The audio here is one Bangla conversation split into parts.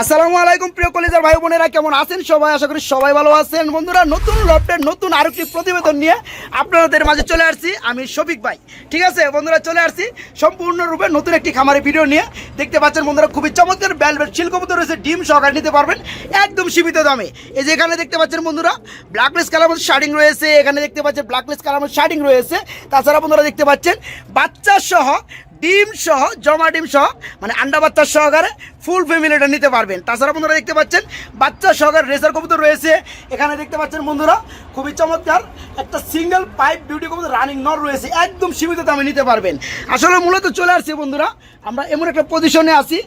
আসসালামু আলাইকুম, প্রিয় কলেজের ভাই বোনেরা, কেমন আছেন সবাই? আশা করি সবাই ভালো আছেন। বন্ধুরা, নতুন লফটের নতুন আরেকটি প্রতিবেদন নিয়ে আপনাদের মাঝে চলে আসছি আমি শফিক ভাই। ঠিক আছে? বন্ধুরা, চলে আসছি সম্পূর্ণরূপে নতুন একটি খামারের ভিডিও নিয়ে। দেখতে পাচ্ছেন বন্ধুরা, খুবই চমৎকার ব্যালভেট শিল্পমতো রয়েছে, ডিম সহকারে নিতে পারবেন একদম সীমিত দামে। এই যে এখানে দেখতে পাচ্ছেন বন্ধুরা ব্ল্যাকলেস কালার মধ্যে শার্টিং রয়েছে। এখানে দেখতে পাচ্ছেন ব্ল্যাকলেস কালার মধ্যে শার্টিং রয়েছে। তাছাড়া বন্ধুরা দেখতে পাচ্ছেন বাচ্চা সহ ডিম সহ, জমা ডিম সহ মানে আন্ডা বাচ্চার সহকারে ফুল ফ্যামিলিটা নিতে পারবেন। তাছাড়া বন্ধুরা দেখতে পাচ্ছেন, বাচ্চা সহকারে রেসার কবুতর রয়েছে। এখানে দেখতে পাচ্ছেন বন্ধুরা, খুবই চমৎকার একটা সিঙ্গেল পাইপ বিউটি কবুতর রানিং নর রয়েছে, একদম সীমিত দামে নিতে পারবেন। আসলে মূলত চলে আসছি বন্ধুরা, আমরা এমন একটা পজিশনে আছি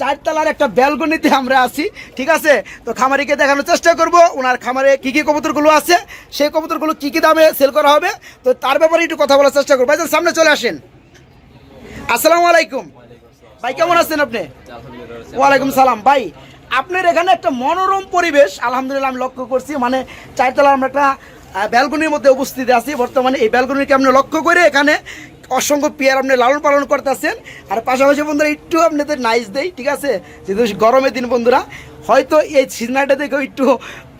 চারতলার একটা ব্যালকনিতে আমরা আছি, ঠিক আছে? তো খামারিকে দেখানোর চেষ্টা করব, ওনার খামারে কী কী কবুতরগুলো আছে, সেই কবুতরগুলো কী কী দামে সেল করা হবে, তো তার ব্যাপারে একটু কথা বলার চেষ্টা করব। সামনে চলে আসেন। আসসালামু আলাইকুম। ভাই, কেমন আছেন আপনি? ওয়ালাইকুম সালাম। ভাই, আপনার এখানে একটা মনোরম পরিবেশ, আলহামদুলিল্লাহ আমি লক্ষ্য করছি। মানে চারতলা আমরা একটা ব্যালকনির মধ্যে উপস্থিত আছি। বর্তমানে এই ব্যালকনিকে আপনি লক্ষ্য করে এখানে অসংখ্য পেয়ার আপনি লালন পালন করতেছেন। আর পাশাপাশি বন্ধুরা, একটু আপনাদের নাইস দেই, ঠিক আছে? যেহেতু গরমের দিন বন্ধুরা হয়তো এই সিজনাটা দেখে একটু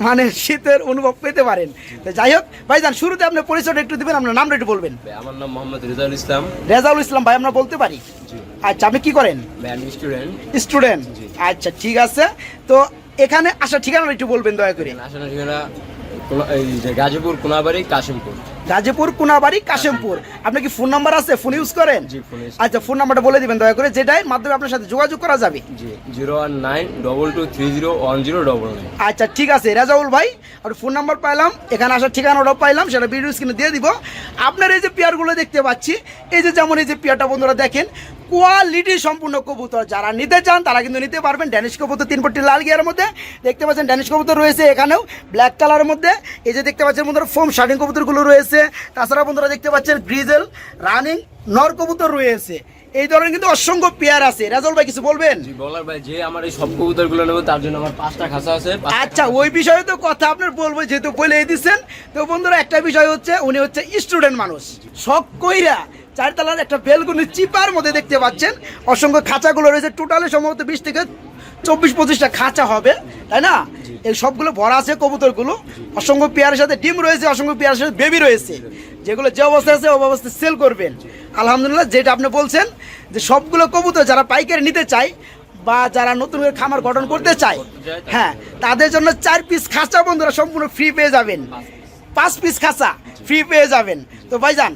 মানে শীতের অনুভব পেতে পারেন। তো যাই হোক ভাই ভাইজান শুরুতে আপনি পরিচয়টা একটু দিবেন আপনার নামটা একটু বলবেন। আমার নাম মোহাম্মদ রেজাউল ইসলাম। রেজাউল ইসলাম ভাই আমরা বলতে পারি? আচ্ছা আপনি কি করেন? স্টুডেন্ট। স্টুডেন্ট আচ্ছা ঠিক আছে। তো এখানে আসা ঠিকানা একটু বলবেন দয়া করে। আসলে ঠিকানা গাজীপুর কোনাবাড়ি কাশিমপুর। গাজীপুর কুনাবাড়ি কাশেমপুর। আপনার কি ফোন নাম্বার আছে? ফোন ইউজ করেন? আচ্ছা ফোন নাম্বারটা বলে দিবেন দয়া করে। যেটাই মাধ্যমে আপনার সাথে যোগাযোগ করা যাবে। জি zero one nine double two three zero one zero double আচ্ছা ঠিক আছে রাজাউল ভাই আর ফোন নাম্বার পাইলাম এখানে আসার ঠিকানাটাও পাইলাম সেটা ভিডিও স্ক্রিনে দিয়ে দিব। আপনার এই যে পেয়ারগুলো দেখতে পাচ্ছি এই যে যেমন এই যে পেয়ারটা বন্ধুরা দেখেন কোয়ালিটি সম্পূর্ণ কবুতর। যারা নিতে চান তারা কিন্তু নিতে পারবেন। ড্যানিশ কবুতর তিন পট্টি লাল গিয়ার মধ্যে। দেখতে পাচ্ছেন ড্যানিশ কবুতর রয়েছে এখানেও ব্ল্যাক কালারের মধ্যে। এই যে দেখতে পাচ্ছেন বন্ধুরা ফোম শার্টিং কবুতরগুলো রয়েছে। তাছাড়া বন্ধুরা দেখতে পাচ্ছেন গ্রিজেল রানিং নর কবুতর রয়েছে। এই ধরনের কিন্তু অসংখ্য পেয়ার আছে। রাজল ভাই কিছু বলবেন? জি বলার ভাই যে আমার এই সব কবুতরগুলো নেব তার জন্য আমার পাঁচটা আছে। আচ্ছা ওই বিষয়ে তো কথা আপনার বলব যেহেতু বলে দিচ্ছেন। তো বন্ধুরা একটা বিষয় হচ্ছে উনি হচ্ছে স্টুডেন্ট মানুষ। শখ কইরা চারতলার একটা বেলগুনি চিপার মধ্যে দেখতে পাচ্ছেন। অসংখ্য খাঁচাগুলো রয়েছে। টোটালে সম্ভবত বিশ থেকে চব্বিশ, পঁচিশটা খাঁচা হবে, তাই না? এই সবগুলো ভরা আছে কবুতরগুলো। অসংখ্য পেয়ারের সাথে ডিম রয়েছে, অসংখ্য পেয়ারের সাথে বেবি রয়েছে। যেগুলো যে অবস্থায় আছে, ওই অবস্থায় সেল করবেন। আলহামদুলিল্লাহ, যেটা আপনি বলছেন যে সবগুলো কবুতর যারা পাইকারি নিতে চায় বা যারা নতুন করে খামার গঠন করতে চায় হ্যাঁ তাদের জন্য চার পিস খাঁচা বন্ধুরা সম্পূর্ণ ফ্রি পেয়ে যাবেন। পাঁচ পিস খাঁচা ফ্রি পেয়ে যাবেন। তো ভাইজান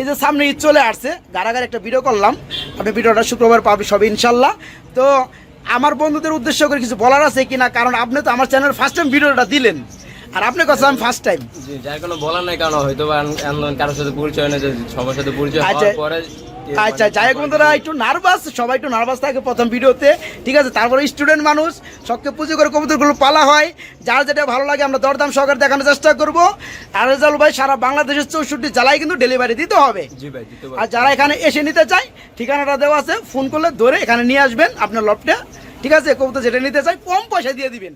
এই যে সামনে ঈদ চলে আসছে গারাগার একটা ভিডিও করলাম। আপনি ভিডিওটা শুক্রবার পাবে সবে ইনশাল্লাহ। তো আমার বন্ধুদের উদ্দেশ্য করে কিছু বলার আছে কিনা? কারণ আপনি তো আমার চ্যানেল ফার্স্ট টাইম ভিডিওটা দিলেন। আর আপনি কথা আমি ফার্স্ট টাইম জি যার কোনো বলার নাই কারণ হয়তো কারোর সাথে পরিচয় নেই সবার সাথে পরিচয় আচ্ছা। হওয়ার পরে আচ্ছা যাই বন্ধুরা একটু নার্ভাস সবাই একটু নার্ভাস থাকে প্রথম ভিডিওতে ঠিক আছে তারপরে স্টুডেন্ট মানুষ সবকে পুজো করে কবুতরগুলো পালা হয়। যার যেটা ভালো লাগে আমরা দরদাম সহকারে দেখানোর চেষ্টা করব। আর রেজাল ভাই সারা বাংলাদেশের চৌষট্টি জেলায় কিন্তু ডেলিভারি দিতে হবে। আর যারা এখানে এসে নিতে চায় ঠিকানাটা দেওয়া আছে। ফোন করলে ধরে এখানে নিয়ে আসবেন আপনার লপটা ঠিক আছে কবুতর যেটা নিতে চাই কম পয়সা দিয়ে দিবেন।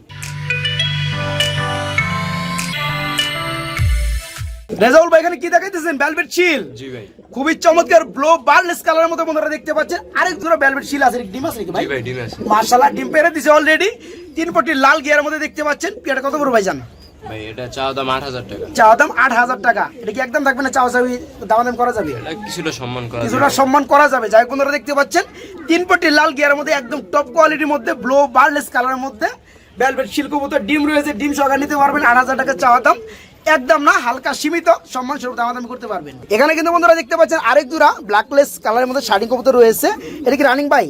রেজাউল ভাই এখানে কি দেখাইতেছেন? ভেলভেট চিল জি ভাই। খুবই চমৎকার ব্লো বার্লেস কালারের মতো বন্ধুরা দেখতে পাচ্ছেন। আরেক জোড়া ভেলভেট শিল আছে। ডিম আছে নাকি ভাই? জি ভাই ডিম আছে। মার্শাল্লাহ ডিম পেরে দিছে অলরেডি তিন পটি লাল গিয়ারের মধ্যে দেখতে পাচ্ছেন। পেয়ারটা কত বড় ভাই জান? ভাই এটা চাওয়া দাম আট হাজার টাকা। চাওয়া দাম আট হাজার টাকা। এটা কি একদম থাকবে না চাওয়া চাবি দাম দাম করা যাবে? এটা কিছুটা সম্মান করা কিছুটা যাবে। সম্মান করা যাবে। যাই বন্ধুরা দেখতে পাচ্ছেন। তিন পটি লাল গিয়ারের মধ্যে একদম টপ কোয়ালিটির মধ্যে ব্লো বার্লেস কালারের মধ্যে ভেলভেট শিল্প মতো ডিম রয়েছে। ডিম সহকারে নিতে পারবেন আট হাজার টাকা চাওয়া দাম। একদম না হালকা সীমিত সম্মান স্বরূপ দামাদামি করতে পারবেন। এখানে কিন্তু বন্ধুরা দেখতে পাচ্ছেন আরেক দুরা ব্ল্যাকলেস কালারের মধ্যে শাড়ি কবুতর রয়েছে। এটা কি রানিং বাই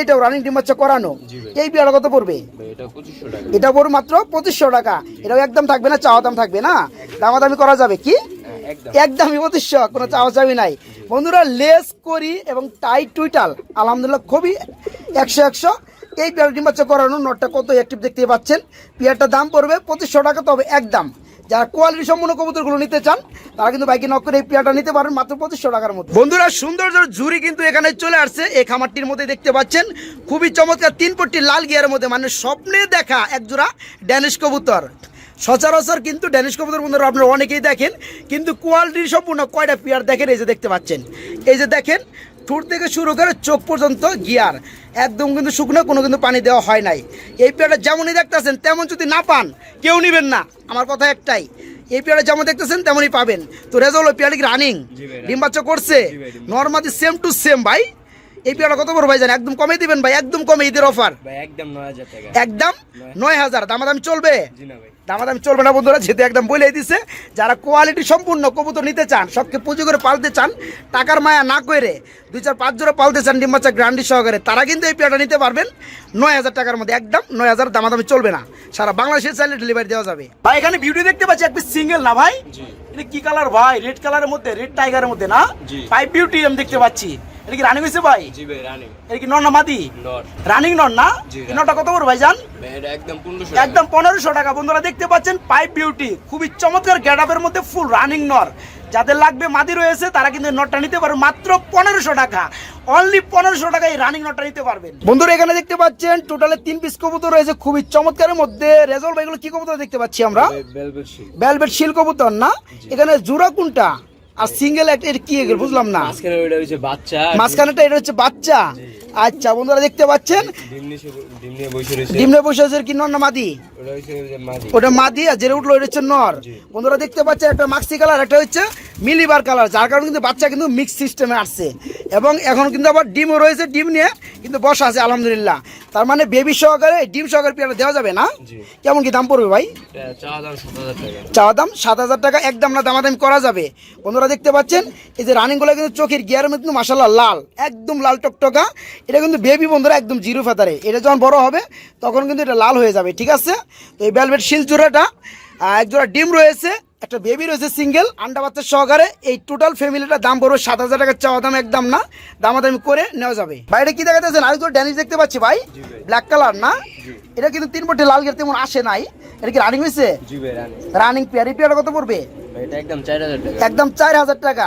এটাও রানিং ডিম বাচ্চা করানো। এই পেয়ারা কত পড়বে? এটা পড়বে মাত্র পঁচিশশো টাকা। এটাও একদম থাকবে না চাওয়া দাম থাকবে না। দামাদামি করা যাবে কি? হ্যাঁ, একদম। একদমই পঁচিশশো কোনো চাওয়া চাবি নাই। বন্ধুরা লেস করি এবং টাই টুইটাল আলহামদুলিল্লাহ খুবই একশো একশো। এই পেয়ার ডিম বাচ্চা করানো নটটা কত অ্যাক্টিভ দেখতে পাচ্ছেন। পেয়ারটার দাম পড়বে পঁচিশশো টাকা তবে একদম যারা কোয়ালিটি সম্পূর্ণ কবুতরগুলো নিতে চান, তারা কিন্তু বাইকে নক করে এই পেয়ারটা নিতে পারেন মাত্র পঁচিশশো টাকার মধ্যে বন্ধুরা সৌন্দর্য জুরি কিন্তু এখানে চলে আসছে। এই খামারটির মধ্যে দেখতে পাচ্ছেন, খুবই চমৎকার তিন পট্টি লাল গিয়ারের মধ্যে মানে স্বপ্নে দেখা এক জোড়া ড্যানিশ কবুতর। সচরাচর কিন্তু ড্যানিশ কবুতর বন্ধুরা আপনারা অনেকেই দেখেন, কিন্তু কোয়ালিটির সম্পূর্ণ কয়টা পেয়ার দেখেন, এই যে দেখতে পাচ্ছেন। এই যে দেখেন ঠোঁট থেকে শুরু করে চোখ পর্যন্ত গিয়ার। একদম কিন্তু শুকনো কোনো কিন্তু পানি দেওয়া হয় নাই। এই পেয়ারটা যেমনই দেখতেছেন তেমন যদি না পান কেউ নেবেন না। আমার কথা একটাই এই পেয়ারটা যেমন দেখতেছেন তেমনই পাবেন। তো রেজাল্ট ওই পেয়ারটা কি রানিং ডিম বাচ্চা করছে? নর্মালি সেম টু সেম ভাই। এই পেয়ারটা কত বড় ভাই জান একদম কমে দিবেন ভাই একদম কমে ঈদের অফার একদম নয় হাজার একদম নয় হাজার দামাদামি চলবে? জি না ভাই। দামাদামি চলবে না বন্ধুরা যেহেতু একদম বলে দিছে যারা কোয়ালিটি সম্পূর্ণ কবুতর নিতে চান সবকে পুজো করে পালতে চান টাকার মায়া না করে দুই চার পাঁচ জোড়া পালতে চান ডিম বাচ্চা গ্রান্ডি সহকারে তারা কিন্তু এই পেয়ারটা নিতে পারবেন। নয় হাজার টাকার মধ্যে একদম নয় হাজার দামাদামি চলবে না। সারা বাংলাদেশের চাইলে ডেলিভারি দেওয়া যাবে। ভাই এখানে ভিডিও দেখতে পাচ্ছি এক সিঙ্গেল না ভাই? এটা কি কালার ভাই? রেড কালারের মধ্যে রেড টাইগারের মধ্যে না। পাইপ বিউটি আমি দেখতে পাচ্ছি। এটা কি রানিং হয়েছে ভাই? জি ভাই রানিং এটা কি নর না মাদি? নট রানিং নর না? জি, এই কত বড় ভাই জান একদম পনেরোশো একদম পনেরোশো টাকা। বন্ধুরা দেখতে পাচ্ছেন পাইপ বিউটি খুবই চমৎকার গ্যাডাপের মধ্যে ফুল রানিং নর। যাদের লাগবে মাদি রয়েছে তারা কিন্তু নটটা নিতে পারবে। মাত্র পনেরোশো টাকা। অনলি পনেরোশো টাকা এই রানিং নটটা নিতে পারবেন। বন্ধুরা এখানে দেখতে পাচ্ছেন টোটালে তিন পিস কবুতর রয়েছে খুবই চমৎকারের মধ্যে। রেজল ভাইগুলো কি কবুতর দেখতে পাচ্ছি আমরা? বেলবেট শিল কবুতর না? এখানে জোড়া কোনটা? আর সিঙ্গেল একটা এটা কি এগুলো বুঝলাম না। মাঝখানেটা এটা হচ্ছে বাচ্চা। আচ্ছা বন্ধুরা দেখতে পাচ্ছেন? বসে রয়েছে। কি নর না মাদি? ওটা মাদি। আর যেটা উঠল এটা হচ্ছে নর। বন্ধুরা দেখতে পাচ্ছেন একটা মাক্সি কালার একটা হচ্ছে মিলিবার কালার যার কারণে কিন্তু বাচ্চা কিন্তু মিক্স সিস্টেমে আসছে। এবং এখন কিন্তু আবার ডিমও রয়েছে ডিম নিয়ে কিন্তু বসা আছে আলহামদুলিল্লাহ। তার মানে বেবি সহকারে ডিম সহকারে পেয়ারা দেওয়া যাবে না? কেমন কি দাম পড়বে ভাই? চাওয়া দাম সাত হাজার টাকা। একদম না দামাদামি করা যাবে। বন্ধুরা দেখতে পাচ্ছেন এই যে রানিংগুলো কিন্তু চোখের গিয়ারের মধ্যে মাসাল্লাহ লাল একদম লাল টকটকা। এটা কিন্তু বেবি বন্ধুরা একদম জিরো ফাতারে এটা যখন বড় হবে তখন কিন্তু এটা লাল হয়ে যাবে ঠিক আছে? তো এই ভেলভেট শিল জোড়াটা আহ, এক জোড়া ডিম রয়েছে একটা বেবি রয়েছে সিঙ্গেল আন্ডা বাচ্চার সহকারে এই টোটাল ফ্যামিলিটার দাম পড়বে সাত হাজার টাকার চাওয়া দাম একদম না দামাদামি করে নেওয়া যাবে। বাইরে কি দেখাতেছেন আরেক জোড়া ড্যানিশ দেখতে পাচ্ছি ভাই। ব্ল্যাক কালার না? এটা কিন্তু তিন পটে লাল গেট তেমন আসে নাই। এটা কি রানিং হয়েছে? জি ভাই রানি রানিং পেয়ার এই পেয়ারটা কত পড়বে? এটা একদম চার হাজার টাকা।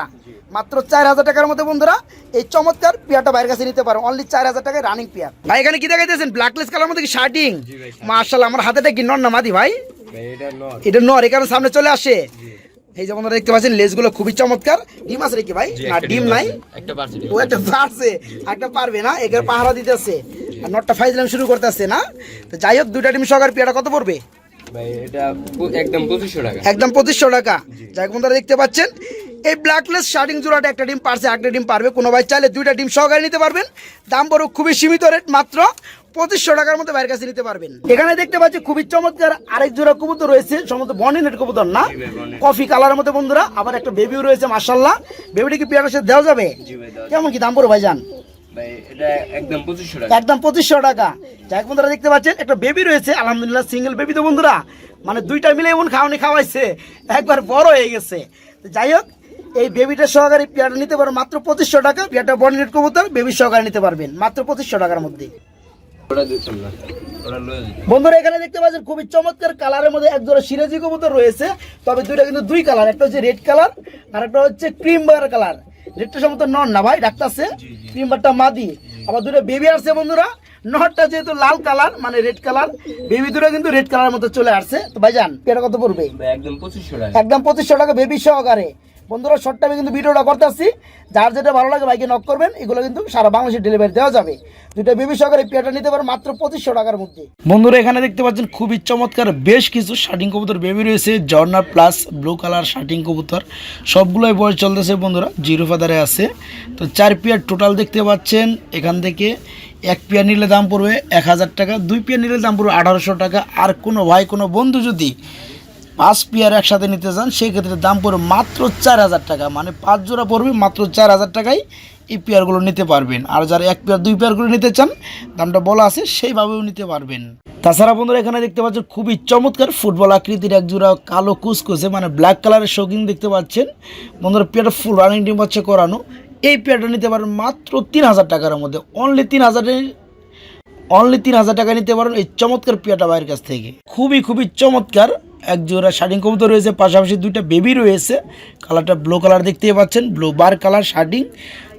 মাত্র চার হাজার টাকার মধ্যে বন্ধুরা এই চমৎকার পেয়ারটা বাইরের কাছে নিতে পারো। অনলি চার হাজার টাকায় রানিং পেয়ার ভাই এখানে কি দেখাইতেছেন? ব্ল্যাকলেস কালার মধ্যে কি শার্টিং। মার্শাল আমার হাতেটা কি নর না মাদি ভাই? এটা নর। এখানে সামনে চলে আসে। এই যে বন্ধুরা দেখতে পাচ্ছেন লেসগুলো খুবই চমৎকার। ডিম আছে নাকি ভাই? না ডিম নাই। একটা ও একটা পারছে। একটা পারবে না এখানে পাহারা দিতেছে। আর নটটা ফাইজলাম শুরু করতেছে না? তো যাই হোক দুইটা ডিম সহকার পেয়ারা কত পড়বে? একদম পঁচিশশো টাকা। যাই বন্ধুরা দেখতে পাচ্ছেন এই ব্ল্যাকলেস শার্টিং জোড়াটা একটা ডিম পারছে একটা ডিম পারবে। কোনো ভাই চাইলে দুইটা ডিম সহকারে নিতে পারবেন। দাম বড় খুবই সীমিত রেট মাত্র পঁচিশশো টাকার মধ্যে বাইরের কাছে নিতে পারবেন। এখানে দেখতে পাচ্ছি খুবই চমৎকার আরেক জোড়া কবুতর রয়েছে সম্ভবত বর্ণিনেট কবুতর না। কফি কালারের মধ্যে বন্ধুরা আবার একটা বেবিও রয়েছে মার্শাল্লাহ বেবিটা কি পেয়ারের সাথে দেওয়া যাবে। কেমন কি দাম পড়ো ভাইজান? একদম পঁচিশশো টাকা। একদম পঁচিশশো টাকা। যাই বন্ধুরা দেখতে পাচ্ছেন একটা বেবি রয়েছে আলহামদুলিল্লাহ সিঙ্গেল বেবি তো বন্ধুরা। মানে দুইটা মিলে এমন খাওয়ানি খাওয়াইছে একবার বড় হয়ে গেছে। যাই হোক এই বেবিটা সহকারে পেয়ারটা নিতে পারবেন মাত্র পঁচিশশো টাকা। পেয়ারটা বর্ণিনেট কবুতর বেবি সহকারে নিতে পারবেন মাত্র পঁচিশশো টাকার মধ্যে। বন্ধুরা এখানে দেখতে পাচ্ছেন খুবই চমৎকার কালারের মধ্যে এক জোড়া সিরাজি কবুতর রয়েছে। তবে দুইটা কিন্তু দুই কালার একটা হচ্ছে রেড কালার আর একটা হচ্ছে ক্রিম বার কালার রেডটা সম্ভবত নন না ভাই ডাকতেছে ক্রিম বারটা মাদি। আবার দুটো বেবি আসছে বন্ধুরা। নটটা যেহেতু লাল কালার মানে রেড কালার বেবি দুটো কিন্তু রেড কালার মতো চলে আসছে। তো ভাইজান এটা কত পড়বে? ভাই একদম পঁচিশশো টাকা। একদম পঁচিশশো টাকা বেবি সহকারে। বন্ধুরা শর্ট টাইমে কিন্তু ভিডিওটা করতে আসছি। যার যেটা ভালো লাগে বাইকে নক করবেন, এগুলো কিন্তু সারা বাংলাদেশে ডেলিভারি দেওয়া যাবে। দুইটা বেবি সহকারে পেয়ারটা নিতে পারো মাত্র পঁচিশশো টাকার মধ্যে। বন্ধুরা, এখানে দেখতে পাচ্ছেন খুবই চমৎকার, বেশ কিছু শার্টিং কবুতর বেবি রয়েছে জর্নার প্লাস ব্লু কালার শার্টিং কবুতর। সবগুলোই বয়স চলতেছে বন্ধুরা জিরো ফাদারে আছে। তো চার পেয়ার টোটাল দেখতে পাচ্ছেন, এখান থেকে এক পেয়ার নিলে দাম পড়বে এক হাজার টাকা, দুই পেয়ার নিলে দাম পড়বে আঠারোশো টাকা। আর কোনো ভাই, কোনো বন্ধু যদি পাঁচ পেয়ার একসাথে নিতে চান সেই ক্ষেত্রে দাম পড়বে মাত্র চার হাজার টাকা। মানে পাঁচ জোড়া পড়বে মাত্র চার হাজার টাকায় এই পেয়ারগুলো নিতে পারবেন। আর যারা এক পেয়ার, দুই পেয়ার করে নিতে চান, দামটা বলা আছে, সেইভাবেও নিতে পারবেন। তাছাড়া বন্ধুরা, এখানে দেখতে পাচ্ছেন খুবই চমৎকার ফুটবল আকৃতির এক জোড়া কালো কুচকুচে মানে ব্ল্যাক কালারের শৌখিন দেখতে পাচ্ছেন। বন্ধুরা, পেয়ারটা ফুল রানিং ডিম হচ্ছে করানো। এই পেয়ারটা নিতে পারেন মাত্র তিন হাজার টাকার মধ্যে। অনলি তিন হাজারের অনলি তিন হাজার টাকা নিতে পারেন এই চমৎকার পিয়াটা ভাইয়ের কাছ থেকে। খুবই খুবই চমৎকার এক জোড়া শার্টিং কবুতর রয়েছে, পাশাপাশি দুইটা বেবি রয়েছে। কালারটা ব্লু কালার দেখতেই পাচ্ছেন ব্লু বার কালার শার্টিং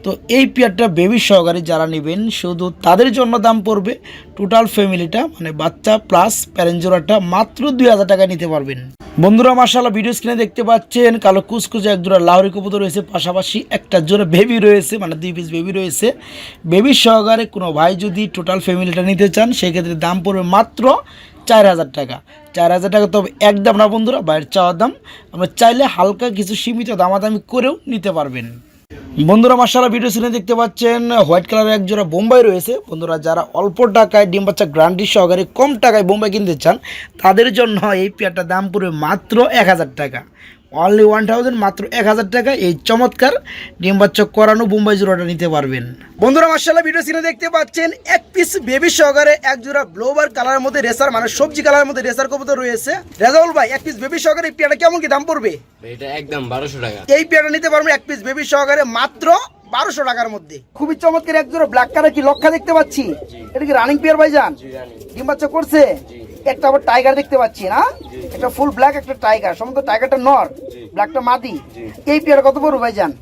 তো এই পেয়ারটা বেবি সহকারে যারা নেবেন, শুধু তাদের জন্য দাম পড়বে টোটাল ফ্যামিলিটা মানে বাচ্চা প্লাস প্যারেন্ট জোড়াটা মাত্র দুই হাজার টাকা নিতে পারবেন। বন্ধুরা মার্শাল্লাহ ভিডিও স্ক্রিনে দেখতে পাচ্ছেন, কালো কুচকুচে এক জোড়া লাহরি কবুতর রয়েছে, পাশাপাশি একটা জোড়া বেবি রয়েছে মানে দুই পিস বেবি রয়েছে। বেবি সহকারে কোনো ভাই যদি টোটাল ফ্যামিলিটা নিতে চান, সেক্ষেত্রে দাম পড়বে মাত্র চার হাজার টাকা। চার হাজার টাকা তবে একদম না বন্ধুরা, বাইরের চাওয়ার দাম। আমরা চাইলে হালকা কিছু সীমিত দামাদামি করেও নিতে পারবেন। বন্ধুরা মার্শাল্লাহ ভিডিও শুনে দেখতে পাচ্ছেন হোয়াইট কালারের এক জোড়া বোম্বাই রয়েছে। বন্ধুরা, যারা অল্প টাকায় ডিম বাচ্চা গ্রান্ডি সহকারে কম টাকায় বোম্বাই কিনতে চান, তাদের জন্য এই পেয়ারটার দাম পড়বে মাত্র এক হাজার টাকা। অনলি ওয়ান থাউজেন্ড মাত্র এক হাজার টাকা এই চমৎকার ডিম বাচ্চা করানো বোম্বাই জোড়াটা নিতে পারবেন। বন্ধুরা মার্শাল্লাহ ভিডিও সিনে দেখতে পাচ্ছেন এক পিস বেবি সহকারে এক জোড়া ব্লোবার কালারের মধ্যে রেসার মানে সবজি কালারের মধ্যে রেসার কবুতর রয়েছে। রেজাউল ভাই এক পিস বেবি সহকারে এই পেয়ারটা কেমন কি দাম পড়বে? এটা একদম বারোশো টাকা। এই পেয়ারটা নিতে পারবেন এক পিস বেবি সহকারে মাত্র বারোশো টাকার মধ্যে। খুবই চমৎকার এক জোড়া ব্ল্যাক কালার কি লক্ষা দেখতে পাচ্ছি? এটা কি রানিং পেয়ার ভাই যান ডিম বাচ্চা করছে? একটা আবার টাইগার দেখতে পাচ্ছি না? একটা ফুল ব্ল্যাক একটা টাইগার সমস্ত টাইগারটা নর ব্ল্যাকটা মাদি। এই পেয়ার কত পড়বে ভাই যান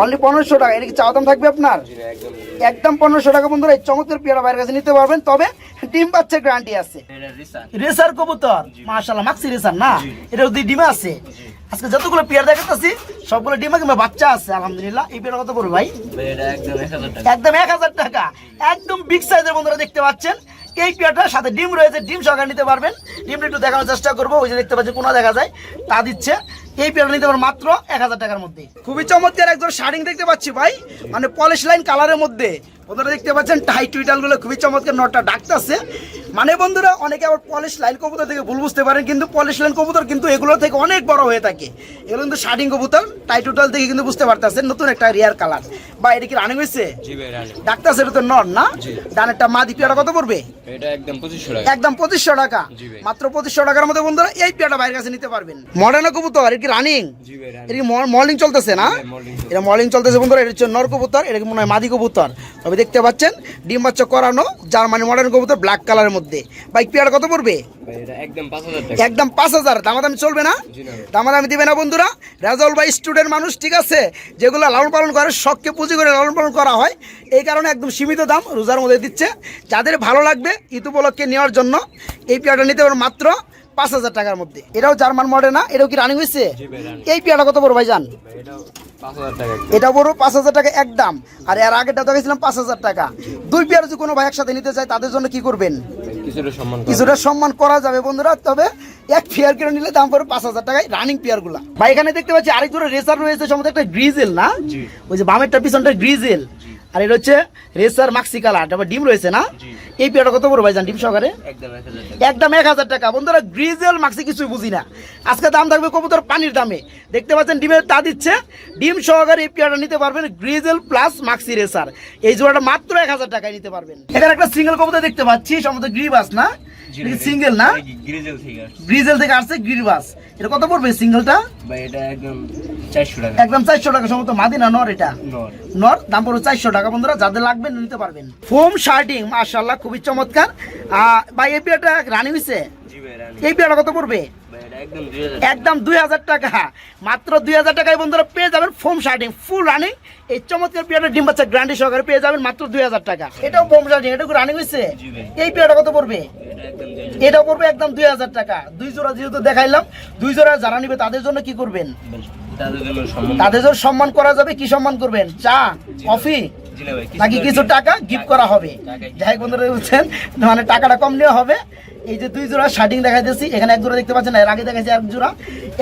অনলি পনেরোশো টাকা এটা কি চাওয়া দাম থাকবে আপনার? একদম। একদম পনেরোশো টাকা বন্ধুরা এই চমৎকার পেয়ারা বাইরের কাছে নিতে পারবেন তবে ডিম বাচ্চার গ্যারান্টি আছে। রেসার। কবুতর? মাশাআল্লাহ মাক্সি রেসার না? এটা ডিমে আছে আজকে যতগুলো পেয়ার দেখাচ্ছি সবগুলো ডিমে কিংবা বাচ্চা আছে আলহামদুলিল্লাহ। এই পেয়ার কত পড়বে ভাই? একদম এক হাজার টাকা। একদম বিগ সাইজের বন্ধুরা দেখতে পাচ্ছেন। এই পেয়ারটার সাথে ডিম রয়েছে ডিম সহকারে নিতে পারবেন। ডিমটা একটু দেখানোর চেষ্টা করব ওই যে দেখতে পাচ্ছি কোনো দেখা যায় তা দিচ্ছে। এই পেয়ারটা নিতে পারবেন মাত্র এক হাজার টাকার মধ্যে। খুবই চমৎকার একজন শাড়িং দেখতে পাচ্ছি ভাই। মানে পলিশ লাইন কালারের মধ্যে। বন্ধুরা দেখতে পাচ্ছেন টাই টুইটালগুলো খুবই চমৎকার নটটা ডাকতেছে মানে বন্ধুরা অনেকে আবার পলিশ লাইন কবুতর থেকে ভুল বুঝতে পারেন কিন্তু পলিশ লাইন কবুতর কিন্তু এগুলো থেকে অনেক বড় হয়ে থাকে। এগুলো কিন্তু শাড়িং কবুতর টাই টুটাল থেকে কিন্তু বুঝতে পারতেছেন নতুন একটা রিয়ার কালার বা এটা কি রানিং হয়েছে ডাক্তার সেটা তো নর না? ডানেরটা মাদি পেয়ারা কত পড়বে? একদম পঁচিশশো টাকা। মাত্র পঁচিশশো টাকার মধ্যে বন্ধুরা এই পেয়ারটা বাইরের কাছে নিতে পারবেন। মডার্ন কবুতর এটা কি রানিং এটা কি মর্নিং চলতেছে না। এটা মর্নিং চলতেছে বন্ধুরা এটা হচ্ছে নর কবুতর এটা কি মনে হয় মাদি কবুতর? তবে দেখতে পাচ্ছেন ডিম বাচ্চা করানো জার্মানি মডার্ন কবুতর ব্ল্যাক কালারের মধ্যে। বাইক পেয়ার কত পড়বে? ভাই একদম পাঁচ হাজার দামা দামি দামাদামি চলবে না? দামা দামি দামাদামি দিবে না বন্ধুরা? রেজাউল ভাই স্টুডেন্ট মানুষ ঠিক আছে? যেগুলো লালন পালন করে শখকে পুঁজি করে লালন পালন করা হয় এই কারণে একদম সীমিত দাম রোজার মধ্যে দিচ্ছে। যাদের ভালো লাগবে ইতু উপলক্ষে নেওয়ার জন্য এই পেয়ারটা নিতে পারেন মাত্র পাঁচ হাজার টাকার মধ্যে। এটাও জার্মান মডেল না এটাও কি রানিং হয়েছে এই পেয়ারটা কত বড় ভাই টাকা এটা বড় পাঁচ হাজার টাকা একদম। আর এর আগেরটা দেখেছিলাম পাঁচ হাজার টাকা। দুই পেয়ার যদি কোনো ভাই একসাথে নিতে চায় তাদের জন্য কি করবেন? কিছুটা সম্মান করা। যাবে। বন্ধুরা তবে এক পেয়ার কিনে নিলে দাম পড়বে পাঁচ হাজার টাকায় রানিং পেয়ারগুলা ভাই এখানে দেখতে পাচ্ছি আরেক জোড়া রেসার রয়েছে সম্ভবত একটা গ্রিজেল না? ওই যে বামেরটা পিছনটা গ্রিজেল আর এটা হচ্ছে রেসার মাক্সি কালার তারপর ডিম রয়েছে না। এই পেয়ারটা কত বড় ভাই জান ডিম সহকারে? একদম এক হাজার টাকা। একদম এক হাজার টাকা। বন্ধুরা গ্রিজেল মাক্সি কিছুই বুঝি না। আজকে দাম থাকবে কবুতর পানির দামে। দেখতে পাচ্ছেন ডিমের তা দিচ্ছে। ডিম সহকারে এই পেয়ারটা নিতে পারবেন গ্রিজেল প্লাস মাক্সি রেসার এই জোড়াটা মাত্র এক হাজার টাকায় নিতে পারবেন। এখানে একটা সিঙ্গেল কবুতর দেখতে পাচ্ছি সম্ভবত গ্রিবাস না? সিঙ্গেল না? গ্রিজেল থেকে আসছে। গ্রিজেল থেকে আসছে গ্রিবাস এটা কত পড়বে সিঙ্গেলটা ভাই এটা একদম চারশো টাকা। একদম চারশো টাকা সম্ভবত মাদিনা নর এটা। নর। নর দাম পড়বে চারশো টাকা। বন্ধুরা যাদের লাগবে নিতে পারবেন। ফোম শার্টিং মাশাল্লাহ খুবই চমৎকার। ভাই এই পেয়ারটা রানি রানি এই পেয়ারটা কত পড়বে একদম দুই হাজার টাকা। মাত্র দুই হাজার টাকায় বন্ধুরা পেয়ে যাবেন ফোম শার্টিং ফুল রানিং এই চমৎকার পেয়ারটা ডিম বাচ্চা গ্রান্ডি সহকারে পেয়ে যাবেন মাত্র দুই হাজার টাকা। এটাও ফোম শার্টিং এটা রানিং হয়েছে এই পেয়ারটা কত পড়বে? এটাও পড়বে একদম দুই হাজার টাকা। দুই জোড়া যেহেতু দেখাইলাম দুই জোড়া যারা নিবে তাদের জন্য কি করবেন? তাদের জন্য সম্মান করা যাবে কি সম্মান করবেন? চা কফি নাকি কিছু টাকা গিফট করা হবে? যাই বন্ধুরা বুঝছেন মানে টাকাটা কম নেওয়া হবে। এই যে দুই জোড়া শার্টিং দেখাইতেছি এখানে এক জোড়া দেখতে পাচ্ছেন এর আগে দেখাইছি এক জোড়া।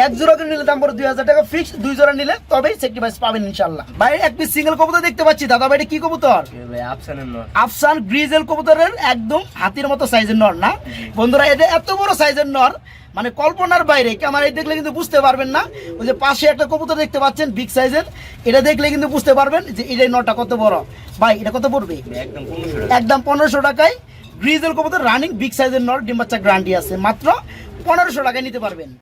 এক জোড়া করে নিলে দাম পড়ে দুই হাজার টাকা ফিক্স দুই জোড়া নিলে তবেই সেক্রিফাইস পাবেন ইনশাল্লাহ। বাইরে এক পিস সিঙ্গেল কবুতর দেখতে পাচ্ছি দাদা কি কবুতর? আফসান গ্রিজেল কবুতরের একদম হাতির মতো সাইজের নর না? বন্ধুরা এটা এত বড় সাইজের নর মানে কল্পনার বাইরে ক্যামেরায় দেখলে কিন্তু বুঝতে পারবেন না। ওই যে পাশে একটা কবুতর দেখতে পাচ্ছেন বিগ সাইজের এটা দেখলে কিন্তু বুঝতে পারবেন যে এই নটা কত বড়। ভাই এটা কত পড়বে? একদম একদম পনেরোশো টাকায় গ্রিজেল কবুতর রানিং বিগ সাইজের নর ডিম্বাচ্চা গ্রান্ডি আছে। মাত্র পনেরোশো টাকায় নিতে পারবেন।